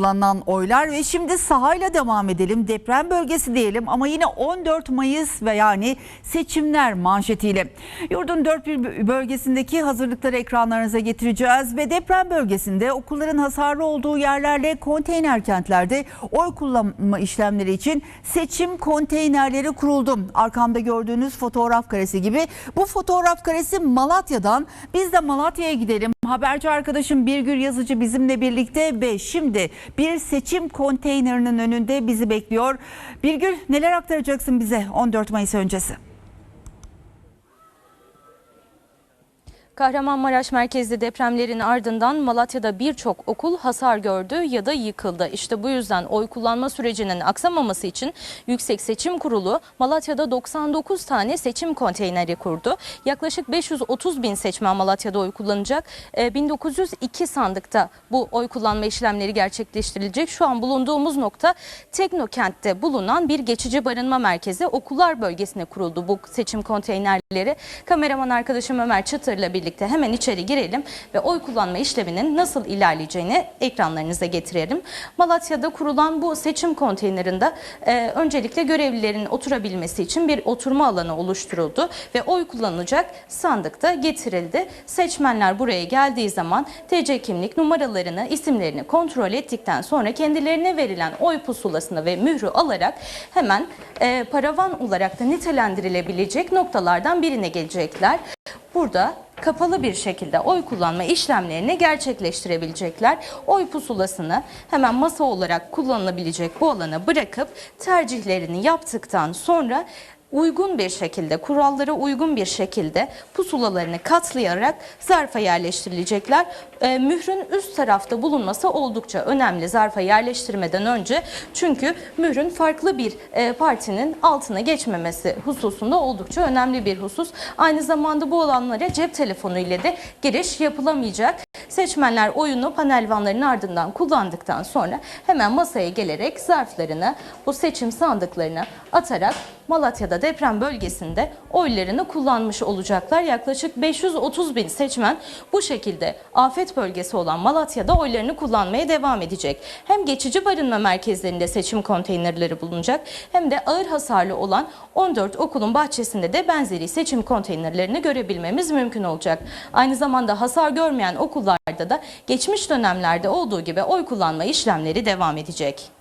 kullanılan oylar ve şimdi sahayla devam edelim. Deprem bölgesi diyelim ama yine 14 Mayıs ve yani seçimler manşetiyle. Yurdun dört bir bölgesindeki hazırlıkları ekranlarınıza getireceğiz ve deprem bölgesinde okulların hasarlı olduğu yerlerle konteyner kentlerde oy kullanma işlemleri için seçim konteynerleri kuruldu. Arkamda gördüğünüz fotoğraf karesi gibi. Bu fotoğraf karesi Malatya'dan. Biz de Malatya'ya gidelim. Haberci arkadaşım Birgül Yazıcı bizimle birlikte ve şimdi bir seçim konteynerinin önünde bizi bekliyor. Birgül neler aktaracaksın bize 14 Mayıs öncesi? Kahramanmaraş merkezli depremlerin ardından Malatya'da birçok okul hasar gördü ya da yıkıldı. İşte bu yüzden oy kullanma sürecinin aksamaması için Yüksek Seçim Kurulu Malatya'da 99 tane seçim konteyneri kurdu. Yaklaşık 530 bin seçmen Malatya'da oy kullanacak. Ee, 1902 sandıkta bu oy kullanma işlemleri gerçekleştirilecek. Şu an bulunduğumuz nokta Teknokent'te bulunan bir geçici barınma merkezi okullar bölgesine kuruldu bu seçim konteynerleri. Kameraman arkadaşım Ömer Çıtır'la birlikte hemen içeri girelim ve oy kullanma işleminin nasıl ilerleyeceğini ekranlarınıza getirelim. Malatya'da kurulan bu seçim konteynerinde e, öncelikle görevlilerin oturabilmesi için bir oturma alanı oluşturuldu ve oy kullanılacak sandıkta getirildi. Seçmenler buraya geldiği zaman TC kimlik numaralarını, isimlerini kontrol ettikten sonra kendilerine verilen oy pusulasını ve mührü alarak hemen e, paravan olarak da nitelendirilebilecek noktalardan birine gelecekler. Burada kapalı bir şekilde oy kullanma işlemlerini gerçekleştirebilecekler. Oy pusulasını hemen masa olarak kullanılabilecek bu alana bırakıp tercihlerini yaptıktan sonra uygun bir şekilde, kurallara uygun bir şekilde pusulalarını katlayarak zarfa yerleştirilecekler. E, mührün üst tarafta bulunması oldukça önemli zarfa yerleştirmeden önce. Çünkü mührün farklı bir e, partinin altına geçmemesi hususunda oldukça önemli bir husus. Aynı zamanda bu alanlara cep telefonu ile de giriş yapılamayacak. Seçmenler oyunu panel vanların ardından kullandıktan sonra hemen masaya gelerek zarflarını bu seçim sandıklarına atarak Malatya'da deprem bölgesinde oylarını kullanmış olacaklar. Yaklaşık 530 bin seçmen bu şekilde afet bölgesi olan Malatya'da oylarını kullanmaya devam edecek. Hem geçici barınma merkezlerinde seçim konteynerleri bulunacak hem de ağır hasarlı olan 14 okulun bahçesinde de benzeri seçim konteynerlerini görebilmemiz mümkün olacak. Aynı zamanda hasar görmeyen okullarda da geçmiş dönemlerde olduğu gibi oy kullanma işlemleri devam edecek.